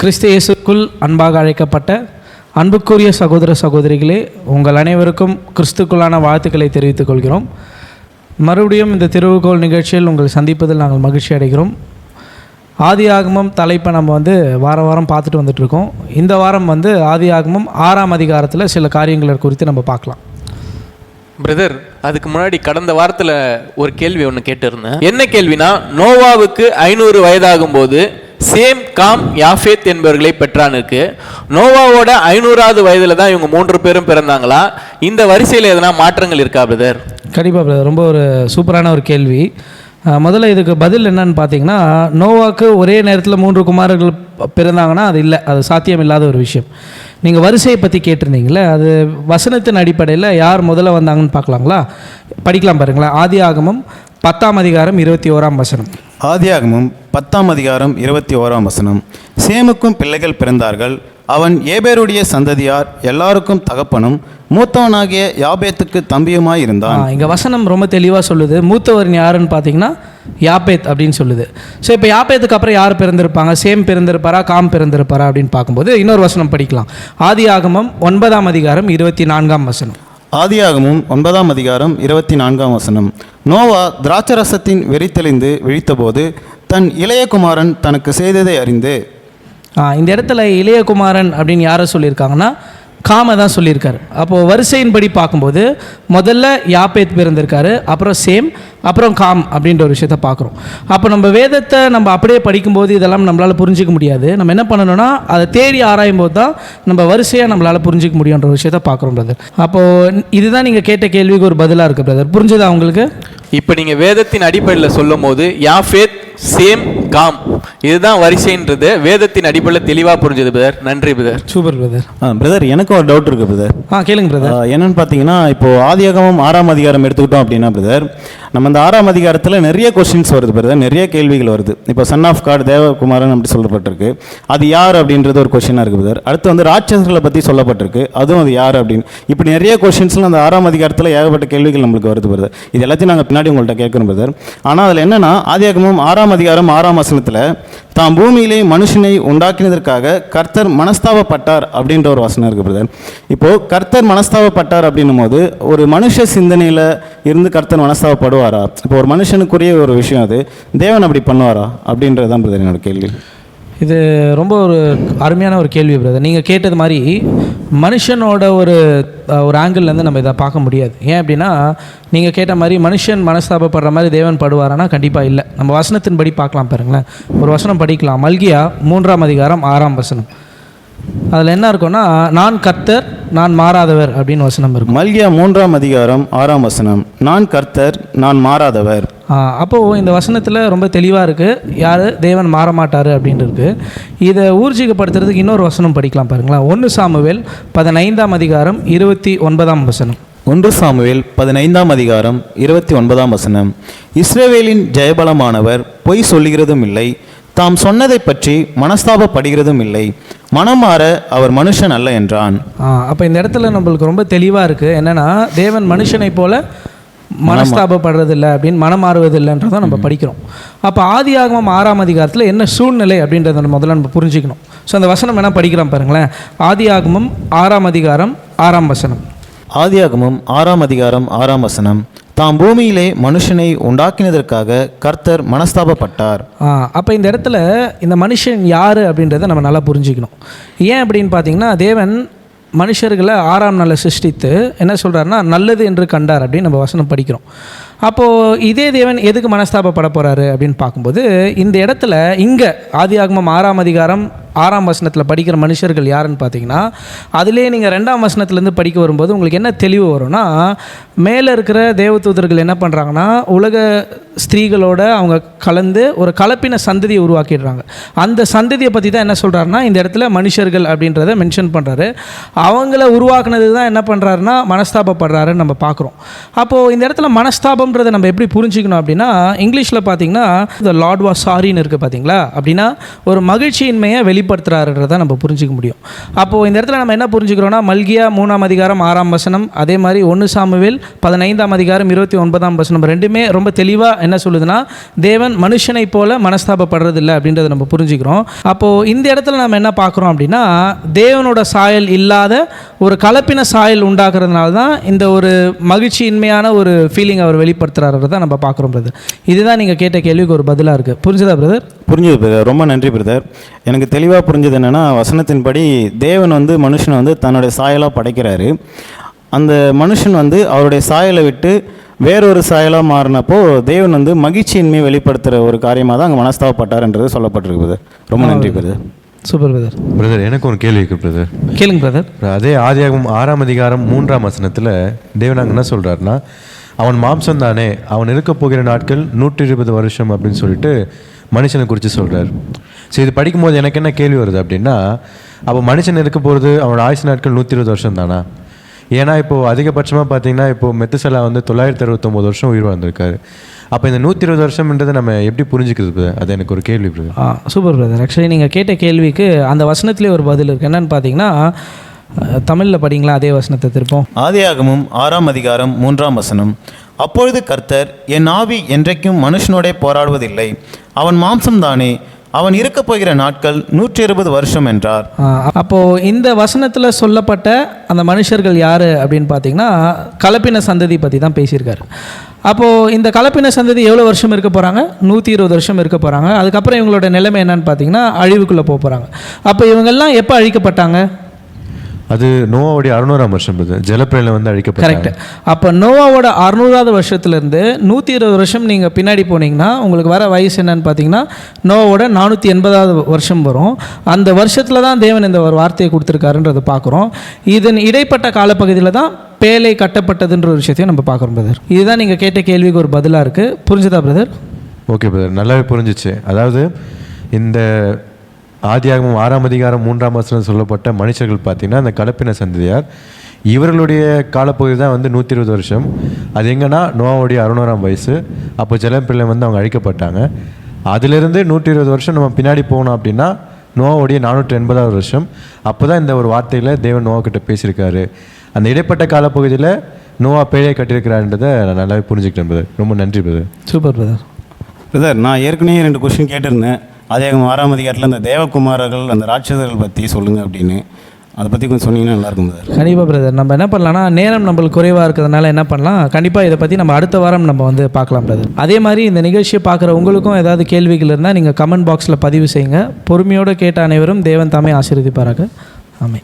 கிறிஸ்து இயேசுக்குள் அன்பாக அழைக்கப்பட்ட அன்புக்குரிய சகோதர சகோதரிகளே உங்கள் அனைவருக்கும் கிறிஸ்துக்குள்ளான வாழ்த்துக்களை தெரிவித்துக் கொள்கிறோம். மறுபடியும் இந்த திருவுகோள் நிகழ்ச்சியில் உங்களை சந்திப்பதில் நாங்கள் மகிழ்ச்சி அடைகிறோம். ஆதி ஆகமம் தலைப்பை நம்ம வந்து வார வாரம் பார்த்துட்டு வந்துட்டுருக்கோம் இந்த வாரம் வந்து ஆதி ஆகமம் ஆறாம் அதிகாரத்தில் சில காரியங்களை குறித்து நம்ம பார்க்கலாம். பிரதர் அதுக்கு முன்னாடி கடந்த வாரத்தில் ஒரு கேள்வி ஒன்று கேட்டிருந்தேன். என்ன கேள்வினா நோவாவுக்கு ஐநூறு வயதாகும் போது சேம் காம் யாஃபேத் என்பவர்களை பெற்றான் இருக்கு நோவாவோட ஐநூறாவது வயதில் தான் இவங்க மூன்று பேரும் பிறந்தாங்களா? இந்த வரிசையில் எதனா மாற்றங்கள் இருக்கா பிரதர்? கண்டிப்பாக பிரதர். ரொம்ப ஒரு சூப்பரான ஒரு கேள்வி. முதல்ல இதுக்கு பதில் என்னன்னு பார்த்தீங்கன்னா நோவாக்கு ஒரே நேரத்தில் மூன்று குமாரர்கள் பிறந்தாங்கன்னா அது இல்லை. அது சாத்தியம் இல்லாத ஒரு விஷயம். நீங்கள் வரிசையை பற்றி கேட்டிருந்தீங்களே அது வசனத்தின் அடிப்படையில் யார் முதல்ல வந்தாங்கன்னு பார்க்கலாங்களா படிக்கலாம் பாருங்களேன். ஆதி ஆகமம் பத்தாம் அதிகாரம் இருபத்தி ஓராம் வசனம். ஆதியாகமும் பத்தாம் அதிகாரம் இருபத்தி ஓராம் வசனம். சேமுக்கும் பிள்ளைகள் பிறந்தார்கள். அவன் ஏபேருடைய சந்ததியார் எல்லாருக்கும் தகப்பனும் மூத்தவனாகிய யாபேத்துக்கு தம்பியுமாய் இருந்தான். இங்கே வசனம் ரொம்ப தெளிவாக சொல்லுது. மூத்தவரின் யாருன்னு பார்த்தீங்கன்னா யாப்பேத் அப்படின்னு சொல்லுது. ஸோ இப்போ யாப்பேத்துக்கு அப்புறம் யார் பிறந்திருப்பாங்க? சேம் பிறந்திருப்பாரா காம் பிறந்திருப்பாரா அப்படின்னு பார்க்கும்போது இன்னொரு வசனம் படிக்கலாம். ஆதி ஆகமம் ஒன்பதாம் அதிகாரம் இருபத்தி நான்காம் வசனம். ஆதியாகமும் ஒன்பதாம் அதிகாரம் இருபத்தி நான்காம் வசனம். நோவா திராட்சரசத்தின் வெறித்தெளிந்து விழித்தபோது தன் இளைய குமாரன் தனக்கு செய்ததை அறிந்து. இந்த இடத்துல இளையகுமாரன் அப்படின்னு யாரை சொல்லியிருக்காங்கன்னா காம தான் சொல்லியிருக்காரு. அப்போது வரிசையின்படி பார்க்கும்போது முதல்ல யாப்பேத் பிறந்திருக்காரு அப்புறம் சேம் அப்புறம் காம் அப்படின்ற ஒரு விஷயத்த பார்க்குறோம். அப்போ நம்ம வேதத்தை நம்ம அப்படியே படிக்கும்போது இதெல்லாம் நம்மளால் புரிஞ்சிக்க முடியாது. நம்ம என்ன பண்ணணும்னா அதை தேடி ஆராயும் போது தான் நம்ம வரிசையாக நம்மளால் புரிஞ்சிக்க முடியுன்ற ஒரு விஷயத்த பார்க்குறோம் பிரதர் அப்போது இதுதான் நீங்கள் கேட்ட கேள்விக்கு ஒரு பதிலாக இருக்குது பிரதர் புரிஞ்சுதா உங்களுக்கு? இப்போ நீங்கள் வேதத்தின் அடிப்படையில் சொல்லும் போது யாஃபேத் சேம் காம். இதுதான் வரிசைன்றது. வேதத்தின் அடிப்படையில் தெளிவாக புரிஞ்சது பிரதர் நன்றி பிரதர் சூப்பர் பிரதர் பிரதர் எனக்கு ஒரு டவுட் இருக்குது பிரதர் ஆ கேளுங்க பிரதர் என்னன்னு பார்த்தீங்கன்னா இப்போ ஆதியாகமம் ஆறாம் அதிகாரம் எடுத்துக்கிட்டோம் அப்படின்னா பிரதர் நம்ம இந்த ஆறாம் அதிகாரத்தில் நிறைய கொஷின்ஸ் வருது பிரதர். நிறைய கேள்விகள் வருது. இப்போ சன் ஆஃப் காட் தேவகுமாரன் அப்படி சொல்லப்பட்டிருக்கு. அது யார் அப்படின்றது ஒரு கொஷினாக இருக்குது பிரதர். அடுத்து வந்து ராட்சசர்களை பற்றி சொல்லப்பட்டிருக்கு. அதுவும் அது யார் அப்படின்னு. இப்படி நிறைய கொஷின்ஸ்லாம் அந்த ஆறாம் அதிகாரத்தில் ஏகப்பட்ட கேள்விகள் நம்மளுக்கு வருது பிரதர். இது எல்லாத்தையும் நாங்கள் பின்னாடி உங்கள்கிட்ட கேட்கணும் பிரதர். ஆனால் அதில் என்னென்னா ஆதியாகமும் ஆறாம் அதிகாரம் ஆறாம் வசனத்தில் தாம் பூமியிலே மனுஷனை உண்டாக்கினதற்காக கர்த்தர் மனஸ்தாபப்பட்டார் அப்படின்ற ஒரு வசனம் இருக்குது பிரதர். இப்போது கர்த்தர் மனஸ்தாபப்பட்டார் அப்படின்னும் போது ஒரு மனுஷ சிந்தனையில் இருந்து கர்த்தர் மனஸ்தாபப்படுவார்? இப்போ ஒரு மனுஷனுக்குரிய ஒரு விஷயம் அது. தேவன் அப்படி பண்ணுவாரா? அப்படின்றது தான் பிரதர் என்னோட கேள்வி. இது ரொம்ப ஒரு அருமையான ஒரு கேள்வி பிரதர் நீங்கள் கேட்டது மாதிரி மனுஷனோட ஒரு ஒரு ஆங்கிள்லேருந்து நம்ம இதை பார்க்க முடியாது. ஏன் அப்படின்னா நீங்கள் கேட்ட மாதிரி மனுஷன் மனஸ்தாபப்படுற மாதிரி தேவன் படுவாரானா? கண்டிப்பாக இல்லை. நம்ம வசனத்தின்படி பார்க்கலாம் பாருங்களேன். ஒரு வசனம் படிக்கலாம். மல்கியா மூன்றாம் அதிகாரம் ஆறாம் வசனம். அதில் என்ன இருக்கும்னா நான் கர்த்தர் நான் மாறாதவர் அப்படின்னு வசனம் இருக்கும். மல்கியா மூன்றாம் அதிகாரம் ஆறாம் வசனம். நான் கர்த்தர் நான் மாறாதவர். அப்போது இந்த வசனத்தில் ரொம்ப தெளிவாக இருக்குது யார்? தேவன் மாற மாட்டார் அப்படின்னு இருக்கு. இதை ஊர்ஜிகப்படுத்துறதுக்கு இன்னொரு வசனம் படிக்கலாம் பாருங்களேன். ஒன்று சாமுவேல் பதினைந்தாம் அதிகாரம் இருபத்தி ஒன்பதாம் வசனம். ஒன்று சாமுவேல் பதினைந்தாம் அதிகாரம் இருபத்தி ஒன்பதாம் வசனம். இஸ்ரவேலின் ஜெயபலமானவர் பொய் சொல்லுகிறதும் இல்லை. தாம் சொன்னதை பற்றி மனஸ்தாபப்படுகிறதும் இல்லை. மனம் மாற அவர் மனுஷன் அல்ல என்றான். அப்போ இந்த இடத்துல நம்மளுக்கு ரொம்ப தெளிவாக இருக்குது என்னென்னா தேவன் மனுஷனைப் போல மனஸ்தாபப்படுறதில்லை அப்படின்னு மனம் மாறுவதில்லைன்றதை நம்ம படிக்கிறோம். அப்போ ஆதி ஆகமம் ஆறாம் அதிகாரத்தில் என்ன சூழ்நிலை அப்படின்றத நம்ம முதல்ல நம்ம புரிஞ்சுக்கணும். ஸோ அந்த வசனம் வேணால் படிக்கிறோம் பாருங்களேன். ஆதி ஆகமம் ஆறாம் அதிகாரம் ஆறாம் வசனம். ஆதியாகமம் ஆறாம் அதிகாரம் ஆறாம் வசனம். தாம் பூமியிலே மனுஷனை உண்டாக்கினதற்காக கர்த்தர் மனஸ்தாபப்பட்டார். அப்போ இந்த இடத்துல இந்த மனுஷன் யார் அப்படின்றத நம்ம நல்லா புரிஞ்சுக்கணும். ஏன் அப்படின்னு பார்த்தீங்கன்னா தேவன் மனுஷர்களை ஆறாம் நாளை சிருஷ்டித்து என்ன சொல்கிறாருன்னா நல்லது என்று கண்டார் அப்படின்னு நம்ம வசனம் படிக்கிறோம். அப்போது இதே தேவன் எதுக்கு மனஸ்தாபப்பட போகிறாரு அப்படின்னு பார்க்கும்போது இந்த இடத்துல இங்கே ஆதி ஆகமம் ஆறாம் அதிகாரம் ஆறாம் வசனத்தில் படிக்கிற மனுஷர்கள் யாருன்னு பார்த்தீங்கன்னா அதிலே நீங்கள் ரெண்டாம் வசனத்துலேருந்து படிக்க வரும்போது உங்களுக்கு என்ன தெளிவு வரும்னா மேலே இருக்கிற தேவதூதர்கள் என்ன பண்ணுறாங்கன்னா உலக ஸ்திரீகளோட அவங்க கலந்து ஒரு கலப்பின சந்ததியை உருவாக்கிடுறாங்க. அந்த சந்ததியை பற்றி தான் என்ன சொல்கிறாருன்னா இந்த இடத்துல மனுஷர்கள் அப்படின்றத மென்ஷன் பண்ணுறாரு அவங்கள உருவாக்குனது தான் என்ன பண்ணுறாருன்னா மனஸ்தாபப்படுறாருன்னு நம்ம பார்க்குறோம். அப்போது இந்த இடத்துல மனஸ்தாபம்ன்றதை நம்ம எப்படி புரிஞ்சுக்கணும் அப்படின்னா இங்கிலீஷில் பார்த்தீங்கன்னா த லார்ட் வாஸ் சாரின்னு இருக்குது பார்த்தீங்களா அப்படின்னா ஒரு மகிழ்ச்சியின்மையை வெளி வெளிப்படுத்துறாருன்றதை நம்ம புரிஞ்சிக்க முடியும். அப்போது இந்த இடத்துல நம்ம என்ன புரிஞ்சுக்கிறோம்னா மல்கியா மூணாம் அதிகாரம் ஆறாம் வசனம் அதே மாதிரி ஒன்று சாமுவேல் பதினைந்தாம் அதிகாரம் இருபத்தி ஒன்பதாம் வசனம் ரெண்டுமே ரொம்ப தெளிவாக என்ன சொல்லுதுன்னா தேவன் மனுஷனைப் போல மனஸ்தாபப்படுறதில்லை அப்படின்றத நம்ம புரிஞ்சுக்கிறோம். அப்போது இந்த இடத்துல நம்ம என்ன பார்க்குறோம் அப்படின்னா தேவனோட சாயல் இல்லாத ஒரு கலப்பின சாயல் உண்டாக்குறதுனால தான் இந்த ஒரு மகிழ்ச்சியின்மையான ஒரு ஃபீலிங் அவர் வெளிப்படுத்துறாருன்றதை நம்ம பார்க்குறோம் பிரதர் இதுதான் நீங்கள் கேட்ட கேள்விக்கு ஒரு பதிலாக இருக்குது புரிஞ்சுதா பிரதர் புரிஞ்சுது பிரதர் ரொம்ப நன்றி பிரதர் எனக்கு தெளிவாக புரிஞ்சது என்னென்னா வசனத்தின்படி தேவன் வந்து மனுஷனை வந்து தன்னுடைய சாயலாக படைக்கிறாரு. அந்த மனுஷன் வந்து அவருடைய சாயலை விட்டு வேறொரு சாயலாக மாறினப்போ தேவன் வந்து மகிழ்ச்சியின்மையை வெளிப்படுத்துகிற ஒரு காரியமாக தான் அங்கே மனஸ்தாபப்பட்டார்ன்றது சொல்லப்பட்டிருக்கு பிரதர் ரொம்ப நன்றி பிரதர் சூப்பர் பிரதர் பிரதர் எனக்கு ஒரு கேள்வி இருக்கு பிரதர் கேளுங்க பிரதர் அதே ஆதியாகமம் ஆறாம் அதிகாரம் மூன்றாம் வசனத்தில் தேவனாங்க என்ன சொல்றாருன்னா அவன் மாம்சம் தானே அவன் இருக்க போகிற நாட்கள் நூற்றி இருபது வருஷம் அப்படின்னு சொல்லிட்டு மனுஷனை குறித்து சொல்கிறார் ஸோ இது படிக்கும்போது எனக்கு என்ன கேள்வி வருது அப்படின்னா அப்போ மனுஷன் இருக்க போகிறது அவனோட ஆயுசு நாட்கள் நூற்றி இருபது வருஷம் தானா? ஏன்னா இப்போது அதிகபட்சமாக பார்த்தீங்கன்னா இப்போ மெத்துசலா வந்து தொள்ளாயிரத்தி அறுபத்தொம்போது வருஷம் உயிர் வாழ்ந்திருக்காரு. அப்போ இந்த நூற்றி இருபது வருஷம்ன்றதை நம்ம எப்படி புரிஞ்சுக்கிறது அது எனக்கு ஒரு கேள்வி பிரதர் ஆ சூப்பர் பிரதர் ஆக்சுவலி நீங்கள் கேட்ட கேள்விக்கு அந்த வசனத்திலே ஒரு பதில் இருக்குது என்னென்னு பார்த்தீங்கன்னா தமிழில் படிங்களா அதே வசனத்தை திருப்போம். ஆதியாகமும் ஆறாம் அதிகாரம் மூன்றாம் வசனம். அப்பொழுது கர்த்தர் என் ஆவி என்றைக்கும் மனுஷனோடே போராடுவதில்லை. அவன் மாம்சம்தானே அவன் இருக்கப் போகிற நாட்கள் நூற்றி இருபது வருஷம் என்றார். ஆ, அப்போது இந்த வசனத்தில் சொல்லப்பட்ட அந்த மனுஷர்கள் யார் அப்படின்னு பார்த்தீங்கன்னா கலப்பின சந்ததி பற்றி தான் பேசியிருக்காரு. அப்போது இந்த கலப்பின சந்ததி எவ்வளோ வருஷம் இருக்க போகிறாங்க நூற்றி இருபது வருஷம் இருக்க போகிறாங்க அதுக்கப்புறம் இவங்களோட நிலைமை என்னன்னு பார்த்தீங்கன்னா அழிவுக்குள்ளே போக போகிறாங்க அப்போ இவங்கெல்லாம் எப்போ அழிக்கப்பட்டாங்க? அது நோவாவுடைய அறுநூறாம் வருஷம் பிரதர். ஜலப்பிரளயம் வந்து அழிக்கப்பட்டாங்க. கரெக்ட் அப்போ நோவாவோட அறுநூறாவது வருஷத்துலேருந்து நூற்றி இருபது வருஷம் நீங்கள் பின்னாடி போனீங்கன்னா உங்களுக்கு வர வயசு என்னன்னு பார்த்தீங்கன்னா நோவாவோட நானூற்றி எண்பதாவது வருஷம் வரும். அந்த வருஷத்தில் தான் தேவன் இந்த ஒரு வார்த்தையை கொடுத்துருக்காருன்றதை பார்க்குறோம் இதன் இடைப்பட்ட காலப்பகுதியில் தான் பேலை கட்டப்பட்டதுன்ற ஒரு விஷயத்தையும் நம்ம பார்க்குறோம் பிரதர். இதுதான் நீங்கள் கேட்ட கேள்விக்கு ஒரு பதிலாக இருக்குது புரிஞ்சுதா பிரதர்? Okay brother. நல்லாவே புரிஞ்சிச்சு. அதாவது இந்த ஆதியாகமும் ஆறாம் அதிகாரம் மூன்றாம் வசனம் சொல்லப்பட்ட மனுஷர்கள் பார்த்தீங்கன்னா அந்த கலப்பின சந்ததியார். இவர்களுடைய காலப்பகுதி தான் வந்து நூற்றி இருபது வருஷம். அது எங்கன்னா நோவாவுடைய அறுநூறாம் வயசு. அப்போ ஜலம்பிள்ளை வந்து அவங்க அழிக்கப்பட்டாங்க. அதிலிருந்து நூற்றி இருபது வருஷம் நம்ம பின்னாடி போனோம் அப்படின்னா நோவாவுடைய நானூற்றி எண்பதாவது வருஷம். அப்போ தான் இந்த ஒரு வார்த்தையில் தேவன் நோவாக்கிட்ட பேசியிருக்காரு. அந்த இடைப்பட்ட காலப்பகுதியில் நோவா பேழை கட்டியிருக்கிறான்றதை நான் நல்லாவே புரிஞ்சுக்கிட்டேன் பிரதர் ரொம்ப நன்றி பிரதர் சூப்பர் பிரதர் பிரதர் நான் ஏற்கனவே ரெண்டு கொஸ்டின் கேட்டிருந்தேன். அதே ஆறாம் அதிகாரத்தில் அந்த தேவகுமாரர்கள் அந்த ராட்சதர்கள் பற்றி சொல்லுங்கள் அப்படின்னு. அதை பற்றி கொஞ்சம் சொன்னீங்கன்னா நல்லாயிருக்கும் பிரதர் கண்டிப்பாக பிரதர் நம்ம என்ன பண்ணலாம்னா நேரம் நம்மளுக்கு குறைவாக இருக்கிறதுனால என்ன பண்ணலாம்? கண்டிப்பாக இதை பற்றி நம்ம அடுத்த வாரம் நம்ம வந்து பார்க்கலாம் பிரதர் அதே மாதிரி இந்த நிகழ்ச்சியை பார்க்குற உங்களுக்கும் ஏதாவது கேள்விகள் இருந்தால் நீங்கள் கமெண்ட் பாக்ஸில் பதிவு செய்யுங்க. பொறுமையோடு கேட்ட அனைவரும் தேவன் தாமே ஆசீர்வதிப்பாராக. ஆமை